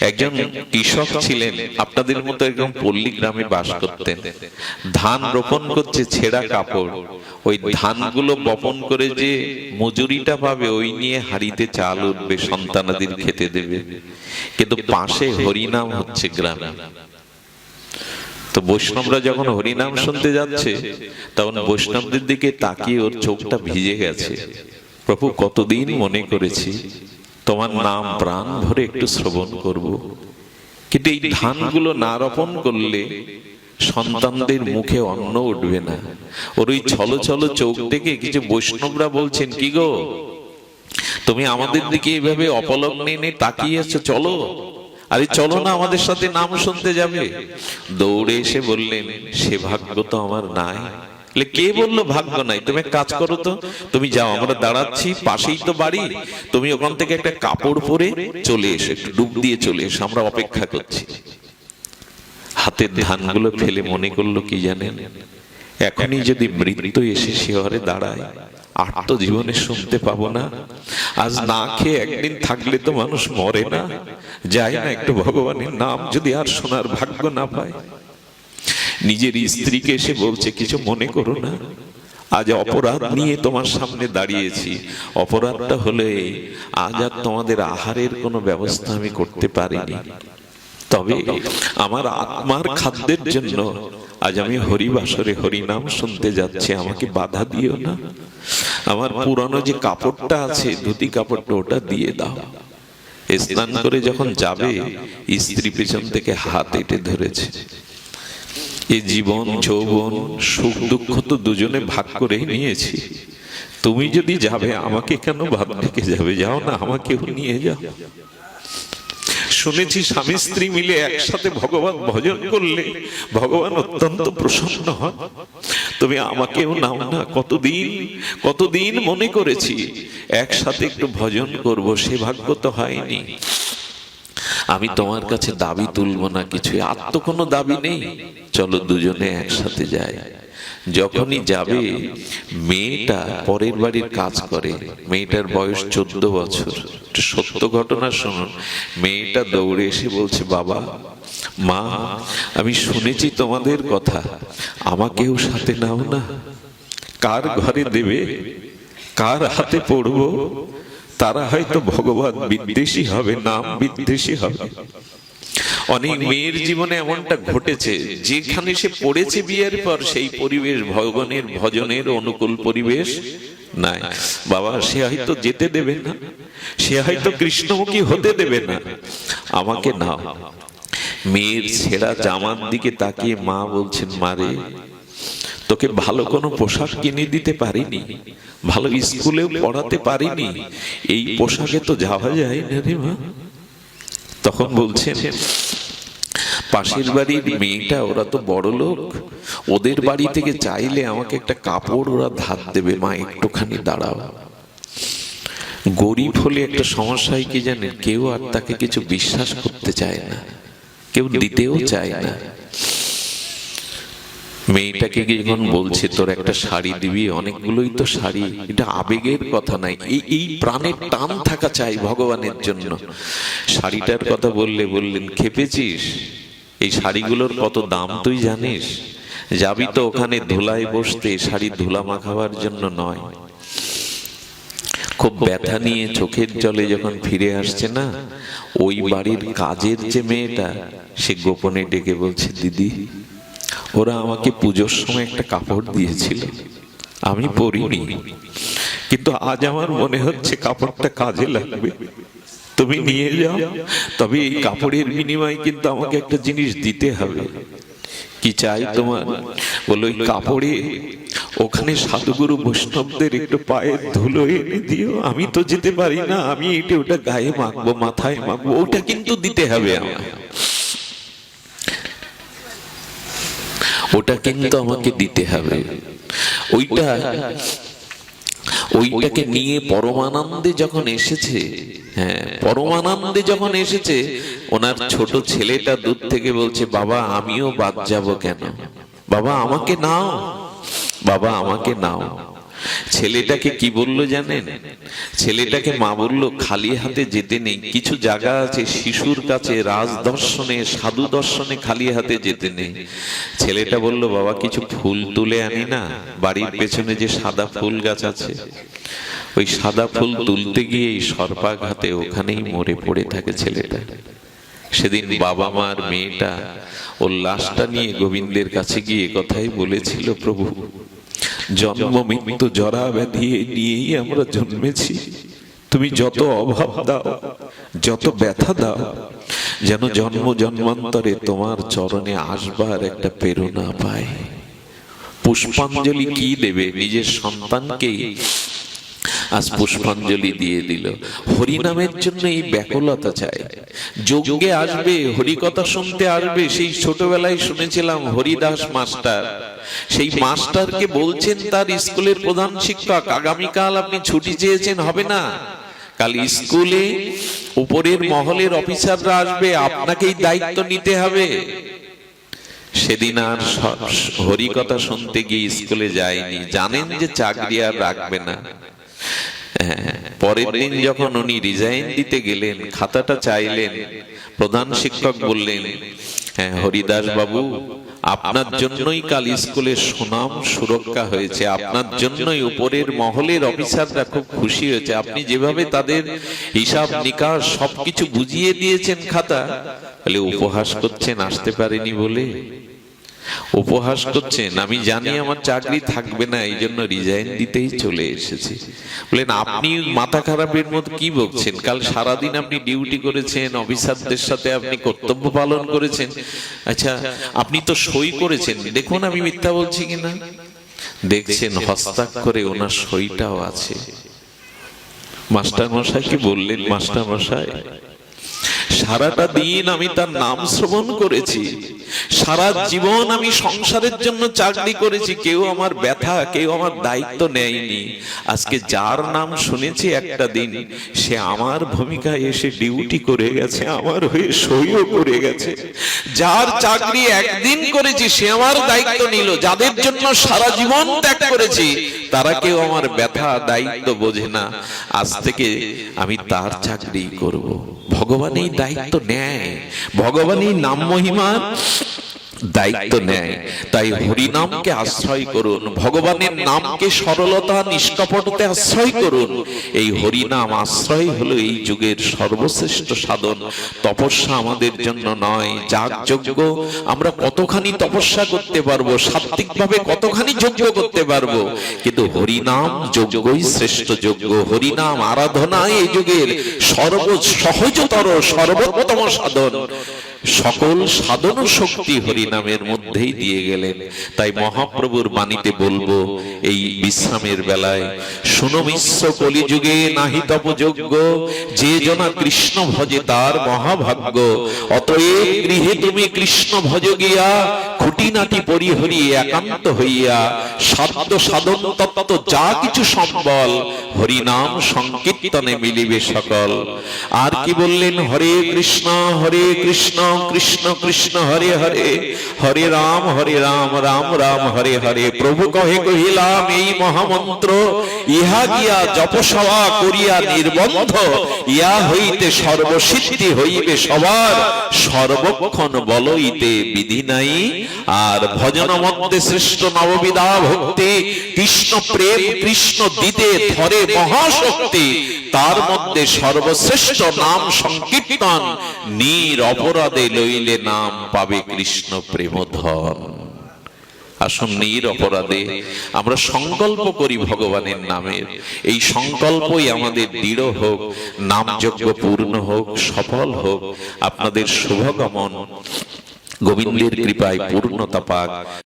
একজন কৃষক ছিলেন, আপনাদের মতো একদম পল্লী গ্রামে বাস করতেন। ধান রোপণ করছে ছেঁড়া কাপড়। ওই ধানগুলো বপন করে যে মজুরিটা পাবে, ওই নিয়ে হাড়িতে চাল উঠবে, সন্তানাদের খেতে দেবে। কিন্তু পাশে হরিনাম হচ্ছে গ্রামে। তো বৈষ্ণবরা যখন হরিনাম শুনতে যাচ্ছে, তখন বৈষ্ণবদের দিকে তাকিয়ে ওর চোখটা ভিজে গেছে। প্রভু, কতদিন মনে করেছি তোমার নাম প্রাণ ভরে একটু শ্রবণ করব। কিন্তু এই ধানগুলো না রোপণ করলে সন্তানদের মুখে অন্ন উঠবে না। ওর ওই ছলো ছলো চোখ থেকে কিছু বৈষ্ণবরা বলছেন, কি গো? তুমি আমাদের দিকে এইভাবে অপলগ্নে এনে তাকিয়ে আছো চলো। আরে চলো না, আমাদের সাথে নাম শুনতে যাবে। দৌড়ে এসে বললেন, সে ভাগ্য তো আমার নাই। কে বলল ভাগ্য নাই? তুমি কাজ করো তো। তুমি যাও আমরা দাঁড়াচ্ছি পাশেই তো বাড়ি। তুমি ওখান থেকে একটা কাপড় পরে চলে এসো একটু ডুব দিয়ে চলে এসো আমরা অপেক্ষা করছি। হাতের ধানগুলো ফেলে মনে করল কি জানেন? এখনই যদি মৃত্যু এসে শিহরে দাঁড়ায় আর তো জীবনে শুনতে পাবো না। আজ না খেয়ে একদিন থাকলে তো মানুষ মরে না। যায় না একটু ভগবানের নাম যদি আর শোনার ভাগ্য না পায়। নিজের স্ত্রীকে এসে বলছে, কিছু মনে করো না। আজ অপরাধ নিয়ে তোমার সামনে দাঁড়িয়েছি। অপরাধটা হলে আজ আর তোমাদের আহারের কোনো ব্যবস্থা আমি করতে পারিনি। তবে আমার আত্মার খাদ্যের জন্য আজ আমি হরিবাসরে হরিনাম শুনতে যাচ্ছি, আমাকে বাধা দিও না। আমার পুরানো যে কাপড়টা আছে, ধুতি কাপড়টা ওটা দিয়ে দাও। স্নান করে যখন যাবে, স্ত্রী পেছন থেকে হাত এটে ধরেছে। এ জীবন, যৌবন, সুখ, দুঃখ তো দুজনে ভাগ করে নিয়েছি। তুমি যদি যাবে, আমাকে কেন ভাব রেখে যাবে? যাও না, আমাকেও নিয়ে যাও। শুনেছি স্বামী স্ত্রী মিলে একসাথে ভগবান ভজন করলে ভগবান অত্যন্ত প্রসন্ন হন। তুমি আমাকেও নাও না, কতদিন কতদিন মনে করেছি, একসাথে একটু ভজন করব, সে ভাগ্য তো হয়নি। আমি তোমার কাছে দাবি তুলবো না কিছু আর তো কোনো দাবি নেই। চলো দুজনে একসাথে যাই। যখনই যাবে, মেয়েটা পরের বাড়ির কাজ করে। মেয়েটার বয়স চোদ্দ বছর। সত্য ঘটনা শুনুন। মেয়েটা দৌড়ে এসে বলছে, বাবা, মা, আমি শুনেছি তোমাদের কথা। আমাকেও সাথে নাও না। কার ঘরে দেবে? কার হাতে পড়ব? তারা হয়তো ভগবান বিদ্বেষী হবে, নাম বিদ্বেষী হবে। অনেক মেয়ের জীবনে এমনটা ঘটেছে, যেখানে সে পড়েছে বিয়ের পর সেই পরিবেশ, ভগবানের ভজনের অনুকূল পরিবেশ নাই। বাবা, সে হয়তো যেতে দেবে না, সে হয়তো কৃষ্ণমুখী হতে দেবে না। আমাকে নাও। মেয়ের ছেঁড়া জামার দিকে তাকিয়ে মা বলছেন মারে তোকে ভালো কোনো পোশাক কিনে দিতে পারিনি, ভালো স্কুলেও পড়াতে পারিনি, এই পোশাকে তো যাওয়া যায় না রে মা। তখন বলছেন, পাশের বাড়ির মেয়েটা, ওরা তো বড় লোক, ওদের বাড়ি থেকে চাইলে আমাকে একটা কাপড় ওরা ধার দেবে, মা, একটুখানি দাঁড়াও। গরিব হলে একটা সমস্যায় কি জানেন, কেউ আর তাকে কিছু বিশ্বাস করতে চায় না, কেউ দিতেও চায় না। মেয়েটাকে যখন বলছে, তোর একটা শাড়ি দিবি? অনেকগুলোই তো শাড়ি। এটা আবেগের কথা নাই। এই এই প্রাণের টান থাকা চাই ভগবানের জন্য। শাড়িটার কথা বললে বললেন, খেপেছিস? এই শাড়িগুলোর কত দাম তুই জানিস? যাবি তো ওখানে ধুলায় বসতে শাড়ি ধুলা মাখাবার জন্য নয়। খুব ব্যথা নিয়ে চোখের জলে যখন ফিরে আসছে না, ওই বাড়ির কাজের যে মেয়েটা, সে গোপনে ডেকে বলছে, দিদি ওরা আমাকে পুজোর সময় একটা কাপড় দিয়েছিল। আমি পরিনি। কিন্তু আজ আমার মনে হচ্ছে কাপড়টা কাজে লাগবে। তুমি নিয়ে যাও। তবে এই কাপড়ের বিনিময়ে কিন্তু আমাকে একটা জিনিস দিতে হবে। কি চাই তোমার? বলো ওই কাপড়ে ওখানে সাধুগুরু বৈষ্ণবদের একটু পায়ের ধুলো এনে দিও। আমি তো যেতে পারি না। আমি এটা ওটা গায়ে মাখবো, মাথায় মাখবো। ওটা কিন্তু দিতে হবে আমার ওটা কিন্তু আমাকে দিতে হবে। ওইটা, ওইটাকে নিয়ে পরমানন্দে যখন এসেছে হ্যাঁ পরমানন্দে যখন এসেছে, ওনার ছোট ছেলেটা দূর থেকে বলছে, বাবা, আমিও বাদ যাব কেন? বাবা, আমাকে নাও। বাবা, আমাকে নাও। ছেলেটাকে কি বলল জানেন? ছেলেটাকে মা বলল, খালি হাতে যেতে নেই, কিছু জায়গা আছে শিশুর কাছে, রাজ দর্শনে, সাধু দর্শনে খালি হাতে যেতে নেই। ছেলেটা বলল, বাবা, কিছু ফুল তুলে আনি না, বাড়ির পেছনে যে সাদা ফুল গাছ আছে। ওই সাদা ফুল তুলতে গিয়ে সর্পাঘাতে ওখানেই মরে পড়ে থাকে ছেলেটা। সেদিন বাবা মার মেয়েটা ওর লাশটা নিয়ে গোবিন্দের কাছে গিয়ে কথাই বলেছিল প্রভু। জন্ম মৃত্যু জরা ব্যাধি নিয়েই আমরা জন্মেছি। তুমি যত অভাব দাও, যত ব্যথা দাও, যেন জন্ম জন্মান্তরে তোমার চরণে আসবার একটা প্রেরণা পায় পুষ্পাঞ্জলি কি দেবে নিজের সন্তানকেই আজ পুষ্পাঞ্জলি দিয়ে দিল। হরিনামের জন্য এই ব্যাকুলতা চাই। যজ্ঞে আসবে, হরিকথা শুনতে আসবে, সেই ছোটবেলায় শুনেছিলাম হরিদাস মাস্টার। সেই মাস্টারকে বলছেন, তার স্কুলের প্রধান শিক্ষক, আগামীকাল আপনি ছুটি চেয়েছেন, হবে না? কাল স্কুলে উপরের মহলের অফিসাররা আসবে, আপনাকেই দায়িত্ব নিতে হবে। সেদিন আর হরিকথা শুনতে গিয়ে স্কুলে যায়নি। জানেন যে চাকরি আর রাখবে না। পরের দিন যখন উনি রিজাইন দিতে গেলেন, খাতাটা চাইলেন, প্রধান শিক্ষক বললেন হ্যাঁ হরিদাস বাবু, আপনার জন্যই কাল স্কুলের সুনাম সুরক্ষা হয়েছে, আপনার জন্যই উপরের মহলের অফিসাররা খুব খুশি হয়েছে। আপনি যেভাবে তাদের হিসাব নিকাশ সবকিছু বুঝিয়ে দিয়েছেন খাতা, তাহলে উপহাস করছেন, আসতে পারেনি বলে? উপহাস করছেন আমি জানি আমার চাকরি থাকবে না এই জন্য রিজাইন দিতেই চলে এসেছি। বলেন, আপনি মাথা খারাপের মতো কি বকছেন কাল সারাদিন আপনি ডিউটি করেছেন, অফিসারদের সাথে আপনি কর্তব্য পালন করেছেন। আচ্ছা আপনি তো সই করেছেন। দেখুন, আমি মিথ্যা বলছি কিনা দেখছেন, হস্তাক্ষরে ওনার সইটাও আছে। মাস্টার মশাই কি বললেন মাস্টার মশাই সারাটা দিন আমি তার নাম শ্রবণ করেছি। সারা জীবন আমি সংসারের জন্য চাকরি করেছি, কেউ আমার ব্যথা, কেউ আমার দায়িত্ব নেয়নি। আজকে যার নাম শুনেছি একটা দিন, সে আমার ভূমিকায় এসে ডিউটি করে গেছে, আমার হয়ে সইও করে গেছে। যার চাকরি একদিন করেছি, সে আমার দায়িত্ব নিল, যাদের জন্য সারা জীবন ত্যাগ করেছি তারা কেউ আমার ব্যথা দায়িত্ব বোঝে না। আজ থেকে আমি তার চাকরি করব। ভগবানই দায়িত্ব নেয়। ভগবানই নাম মহিমা। দায়িত্ব নেয়। তাই হরিনামকে আশ্রয় করুন, ভগবানের নামকে সরলতা, নিষ্কপটতে আশ্রয় করুন। এই হরিনাম আশ্রয় হলো এই যুগের সর্বশ্রেষ্ঠ সাধন। তপস্যা আমাদের জন্য নয় যাগ যজ্ঞ আমরা কতখানি তপস্যা করতে পারব সাত্বিক ভাবে কতখানি যজ্ঞ করতে পারব? কিন্তু হরিনাম যজ্ঞই শ্রেষ্ঠ যজ্ঞ। হরিনাম আরাধনা এই যুগের সর্ব সহজতর সর্বোত্তম সাধন। সকল সাধন শক্তি হরিনামের মধ্যেই দিয়ে গেলেন। তাই মহাপ্রভুর বাণীতে বলব, এই বিশ্রামের বেলায় শুনো মিশ্র কলিযুগে নাহি তপযোগ্য যে জনা কৃষ্ণ ভজে তার মহাভাগ্য। অতএব গৃহে তুমি কৃষ্ণ ভজ গিয়া, খুঁটিনাটি পরিহরি একান্ত হইয়া, সাধ্য সাধন তত্ত্ব যা কিছু সম্বল, হরিনাম সংকীর্তনে মিলিবে সকল। আর কি বললেন, হরে কৃষ্ণ হরে কৃষ্ণ? কৃষ্ণ কৃষ্ণ হরে হরে। হরে রাম হরে রাম রাম রাম, হরে হরে। প্রভু কহে, কহিলাম, এই মহামন্ত্র ইহা গিয়া জপসভা করিয়া নির্বন্ধ ইয়া হইতে সর্বসিদ্ধি হইবে সবার। সর্বক্ষণ বলইতে বিধি নাই, আর ভজন মধ্যে শ্রেষ্ঠ নববিধা ভক্তি, কৃষ্ণ প্রেম, কৃষ্ণ দিতে ধরে মহাশক্তি, তার মধ্যে সর্বশ্রেষ্ঠ নাম সংকীর্তন, নির অপরাধে লইলে নাম পাবে কৃষ্ণ প্রেমধন। আসুন নির অপরাধে আমরা সংকল্প করি ভগবানের নামের এই সংকল্পই আমাদের দৃঢ় হোক, নামযজ্ঞ পূর্ণ হোক, সফল হোক, আপনাদের শুভগমন। গোবিন্দের কৃপায় পূর্ণতা পাক।